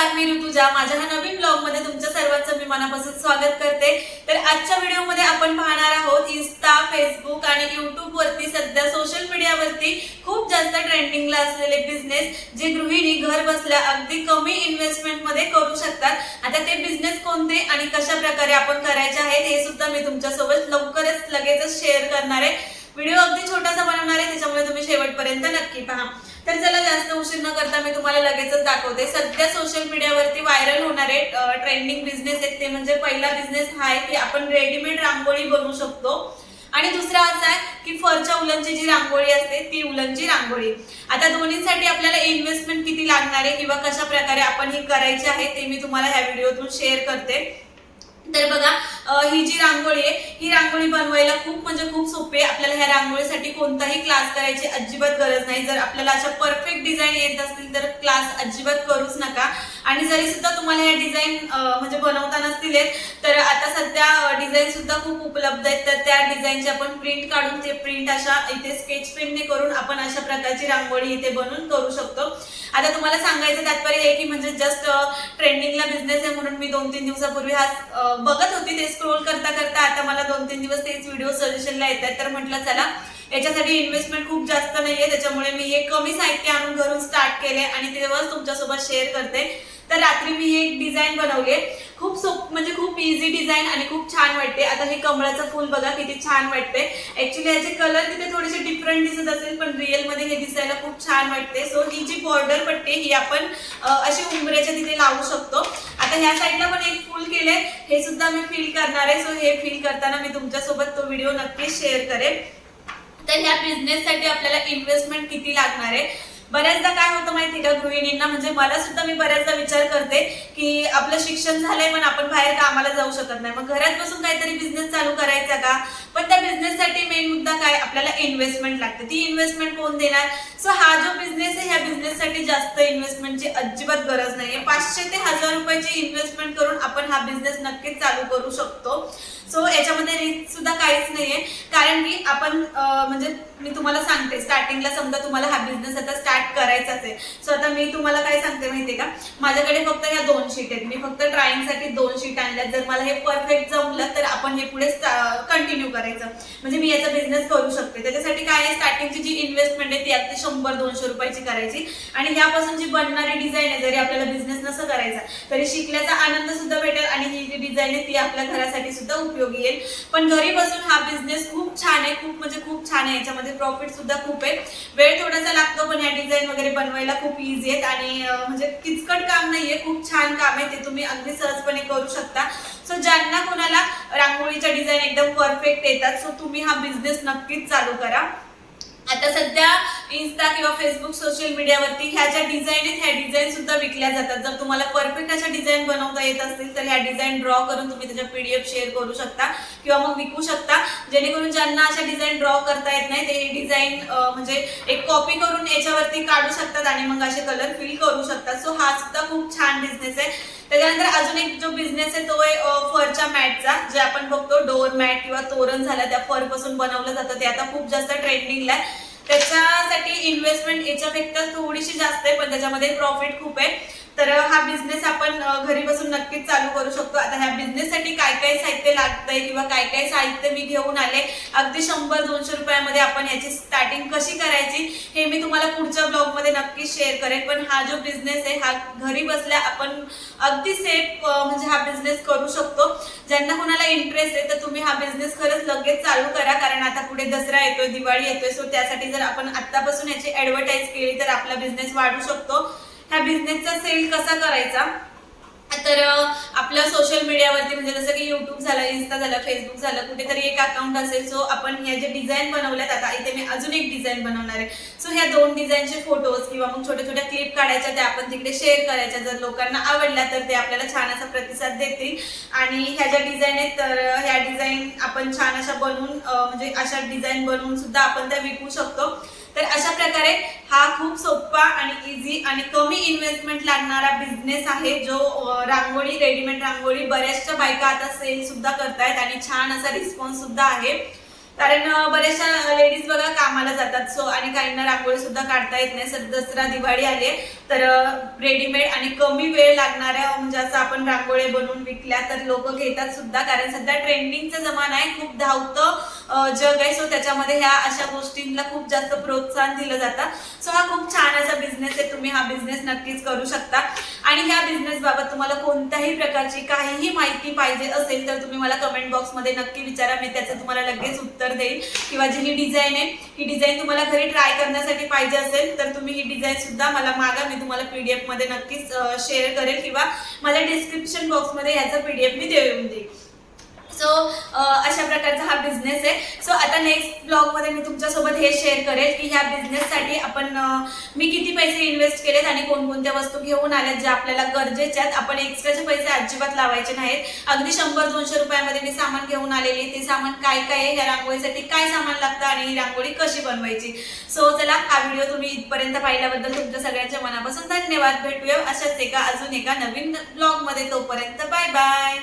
नमस्कार मी ऋतुजा माझ्या ह्या नवीन ब्लॉगमध्ये तुमच्या सर्वांचं मी मनापासून स्वागत करते. तर आजच्या व्हिडिओमध्ये आपण पाहणार आहोत इन्स्टा फेसबुक आणि युट्यूब वरती सध्या सोशल मीडियावरती खूप जास्त ट्रेंडिंगला असलेले बिझनेस जे गृहिणी घर बसल्या अगदी कमी इन्व्हेस्टमेंटमध्ये करू शकतात. आता ते बिझनेस कोणते आणि कशा प्रकारे आपण करायचे आहेत हे सुद्धा मी तुमच्यासोबत लवकरच लगेचच शेअर करणार आहे. व्हिडिओ अगदी छोटासा बनवणार आहे त्याच्यामुळे तुम्ही शेवटपर्यंत नक्की पहा. तर चला जास्त उशीर न करता मी तुम्हाला लगेचच दाखवते. सध्या सोशल मीडियावरती व्हायरल होणारे ट्रेंडिंग बिझनेस आहेत ते म्हणजे पहिला बिझनेस हा आहे की आपण रेडीमेड रांगोळी बनवू शकतो. आणि दुसरा असा आहे की फरच्या उलनची जी रांगोळी असते ती उलनची रांगोळी. आता दोन्हीसाठी आपल्याला इन्व्हेस्टमेंट किती लागणार आहे किंवा कशा प्रकारे आपण ही करायची आहे ते मी तुम्हाला ह्या व्हिडिओतून शेअर करते. तर बघा ही जी रांगोळी आहे ही रांगोळी बनवायला खूप म्हणजे खूप सोपी आहे. आपल्याला ह्या रांगोळीसाठी कोणताही क्लास करायची अजिबात गरज नाही. जर आपल्याला अशा परफेक्ट डिझाईन येत असतील तर क्लास अजिबात करूच नका. आणि जरी सुद्धा तुम्हाला ह्या डिझाईन म्हणजे बनवता नसतील तर आता सध्या डिझाईन सुद्धा खूप उपलब्ध आहेत. तर त्या डिझाईनची आपण प्रिंट काढून ते प्रिंट अशा इथे स्केच पेनने करून आपण अशा प्रकारची रांगोळी इथे बनवून करू शकतो. आता तुम्हाला सांगायचं तात्पर्य हे की म्हणजे जस्ट ट्रेंडिंगला बिझनेस आहे म्हणून मी दोन तीन दिवसापूर्वी हा बघत होती. ते स्क्रोल करता करता आता मला दोन तीन दिवस तेच व्हिडिओ सजेशनला येत आहेत तर म्हटलं चला याच्यासाठी इन्व्हेस्टमेंट खूप जास्त नाहीये. त्याच्यामुळे मी हे कमी साहित्य आणून घरून स्टार्ट केले आणि तेव्हाच तुमच्यासोबत शेअर करते. तर रात्री मी हे एक डिझाईन बनवले खूप सोप म्हणजे खूप इझी डिझाईन आणि खूप छान वाटते. आता हे कमळाचं फुल बघा किती छान वाटते ऍक्च्युली याचे कलर तिथे थोडेसे डिफरंट दिसत असेल पण रिअलमध्ये हे दिसायला खूप छान वाटते सो ही जी बॉर्डर पट्टी ही आपण अशी उंबऱ्याच्या तिथे लावू शकतो. आता ह्या साईडला पण एक फुल केले हे सुद्धा मी फील करणार आहे. सो हे फील करताना मी तुमच्यासोबत तो व्हिडिओ नक्कीच शेअर करेन. तर ह्या बिझनेससाठी आपल्याला इन्व्हेस्टमेंट किती लागणार आहे? बऱ्याचदा काय होतं माहिती का गृहिणींना? म्हणजे मला सुद्धा मी बऱ्याचदा विचार करते की आपलं शिक्षण झालंय पण आपण बाहेर कामाला जाऊ शकत नाही. मग घरात बसून काहीतरी बिझनेस चालू करायचा का? त्या बिझनेससाठी मेन मुद्दा काय? आपल्याला इन्व्हेस्टमेंट लागते. ती इन्व्हेस्टमेंट कोण देणार? सो हा जो बिझनेस आहे ह्या बिझनेससाठी जास्त इन्व्हेस्टमेंटची अजिबात गरज नाहीये. पाचशे ते हजार रुपयाची इन्व्हेस्टमेंट करून आपण हा बिझनेस नक्कीच चालू करू शकतो. सो याच्यामध्ये रिस्क सुद्धा काहीच नाहीये. कारण की आपण म्हणजे मी तुम्हाला सांगते स्टार्टिंगला समजा तुम्हाला हा बिझनेस आता स्टार्ट करायचाच आहे. सो आता मी तुम्हाला काय सांगते माहितीये का? माझ्याकडे फक्त ह्या दोन शीट आहेत. मी फक्त ड्रॉइंगसाठी दोन शीट आणल्या जर मला हे परफेक्ट जमलं तर आपण हे पुढे कंटिन्यू करायचं. म्हणजे मी याचा बिझनेस करू शकते. त्याच्यासाठी काय आहे स्टार्टिंगची जी इन्व्हेस्टमेंट आहे ती अगदी शंभर दोनशे रुपयाची करायची. आणि ह्यापासून जी बनणारी डिझाईन आहे जरी आपल्याला बिझनेस नसं करायचा तरी शिकल्याचा आनंद सुद्धा भेटेल आणि ही जी डिझाईन आहे ती आपल्या घरासाठी सुद्धा उपयोगी येईल. पण घरी बसून हा बिझनेस खूप छान आहे खूप म्हणजे खूप छान आहे. याच्यामध्ये प्रॉफिट सुद्धा खूप आहे. वेळ थोडासा लागतो पण या डिझाईन वगैरे बनवायला खूप इझी आहेत. आणि म्हणजे किचकट काम नाहीये खूप छान काम आहे. ते तुम्ही अगदी सहजपणे करू शकता. सो ज्यांना कोणाला रांगोळीच्या डिझाईन एकदम परफेक्ट येतात. सो तुम्ही हा बिझनेस नक्कीच चालू करा. आता सध्या इन्स्टा किंवा फेसबुक सोशल मीडियावरती ह्या ज्या डिझाईन आहेत ह्या डिझाईन सुद्धा विकल्या जातात. जर तुम्हाला परफेक्ट अशा डिझाईन बनवता येत असतील तर ह्या डिझाईन ड्रॉ करून तुम्ही त्याच्या पीडीएफ शेअर करू शकता किंवा मग विकू शकता. जेणेकरून ज्यांना अशा डिझाईन ड्रॉ करता येत नाही ते डिझाईन म्हणजे एक कॉपी करून याच्यावरती काढू शकतात आणि मग असे कलर फिल करू शकतात. सो हा सुद्धा खूप छान बिझनेस आहे. त्याच्यानंतर अजून एक जो बिझनेस आहे तो आहे फरच्या मॅटचा. जे आपण बघतो डोअर मॅट किंवा तोरण झालं त्या फरपासून बनवलं जातं. ते आता खूप जास्त ट्रेंडिंगला आहे. त्याच्यासाठी इन्व्हेस्टमेंट याच्यापेक्षा थोडीशी जास्त आहे पण त्याच्यामध्ये प्रॉफिट खूप आहे. तर हा बिझनेस आपण घरी बसून नक्कीच चालू करू शकतो. आता ह्या बिझनेससाठी काय काय साहित्य लागतंय किंवा काय काय साहित्य मी घेऊन आले अगदी शंभर दोनशे रुपयामध्ये आपण याची स्टार्टिंग कशी करायची हे मी तुम्हाला पुढच्या ब्लॉगमध्ये नक्की नक्कीच शेअर करेन. पण हा जो बिझनेस आहे हा घरी बसल्या आपण अगदी सेफ म्हणजे हा बिझनेस करू शकतो. ज्यांना कोणाला इंटरेस्ट आहे तर तुम्ही हा बिझनेस खरंच लगेच चालू करा. कारण आता पुढे दसरा येतोय दिवाळी येतोय सो त्यासाठी जर आपण आतापासून याची ॲडव्हर्टाईज केली तर आपला बिझनेस वाढू शकतो. ह्या बिझनेसचा सेल कसा करायचा? तर आपल्या सोशल मीडियावरती म्हणजे जसं की युट्यूब झालं इन्स्टा झालं फेसबुक झालं कुठेतरी एक अकाउंट असेल सो आपण ह्या जे डिझाईन बनवल्यात आता इथे मी अजून एक डिझाईन बनवणार आहे. सो ह्या दोन डिझाईनचे फोटोज किंवा मग छोट्या छोट्या क्लिप काढायच्या त्या आपण तिकडे शेअर करायच्या. जर लोकांना आवडल्या तर ते आपल्याला छान असा प्रतिसाद देतील. आणि ह्या ज्या डिझाईन आहेत तर ह्या डिझाईन आपण छान अशा बनवून म्हणजे अशा डिझाईन बनवून सुद्धा आपण त्या विकू शकतो. तर अशा प्रकारे हा खूप सोपा आणि इझी आणि कमी इन्व्हेस्टमेंट लागणारा बिझनेस आहे जो रांगोळी रेडीमेड रांगोळी बऱ्याचशा बायका आता सेल सुद्धा करतायत आणि छान असा रिस्पॉन्स सुद्धा आहे. कारण बऱ्याचशा लेडीज बघा कामाला जातात. सो आणि काहींना रांगोळी सुद्धा काढता येत नाही. सर दसरा दिवाळी आली तर रेडीमेड आणि कमी वेळ लागणाऱ्या म्हणजे असं आपण रांगोळी बनवून विकल्या तर लोक घेतात सुद्धा. कारण सध्या ट्रेंडिंगचा जमाना आहे. खूप धावतं जग आहे. सो त्याच्यामध्ये ह्या अशा गोष्टींना खूप जास्त प्रोत्साहन दिलं जातं. सो हा खूप छान असा बिझनेस आहे. तुम्ही हा बिझनेस नक्कीच करू शकता. आणि ह्या बिझनेसबाबत तुम्हाला कोणत्याही प्रकारची काहीही माहिती पाहिजे असेल तर तुम्ही मला कमेंट बॉक्समध्ये नक्की विचारा. मी त्याचं तुम्हाला लगेच उत्तर देईल किंवा जी ही डिझाईन आहे ही डिझाईन तुम्हाला घरी ट्राय करण्यासाठी पाहिजे असेल तर तुम्ही ही डिझाईन सुद्धा मला मागा. मी तुम्हाला पी डी एफमध्ये नक्कीच शेअर करेल किंवा मला डिस्क्रिप्शन बॉक्समध्ये ह्याचा पीडीएफ मी देऊन देईल सो अशा प्रकारचा हा बिझनेस आहे. सो आता नेक्स्ट ब्लॉगमध्ये मी तुमच्यासोबत हे शेअर करेल की ह्या बिझनेससाठी आपण मी किती पैसे इन्व्हेस्ट केलेत आणि कोणकोणत्या वस्तू घेऊन आल्यात ज्या आपल्याला गरजेच्या आहेत. आपण एक्स्ट्राचे पैसे अजिबात लावायचे नाहीत. अगदी शंभर दोनशे रुपयामध्ये मी सामान घेऊन आलेली ते सामान काय काय आहे? या रांगोळीसाठी काय सामान लागतं आणि ही रांगोळी कशी बनवायची? सो चला हा व्हिडिओ तुम्ही इथपर्यंत पाहिल्याबद्दल तुमच्या सगळ्यांच्या मनापासून धन्यवाद. भेटूया अशाच एका अजून एका नवीन ब्लॉगमध्ये तोपर्यंत बाय बाय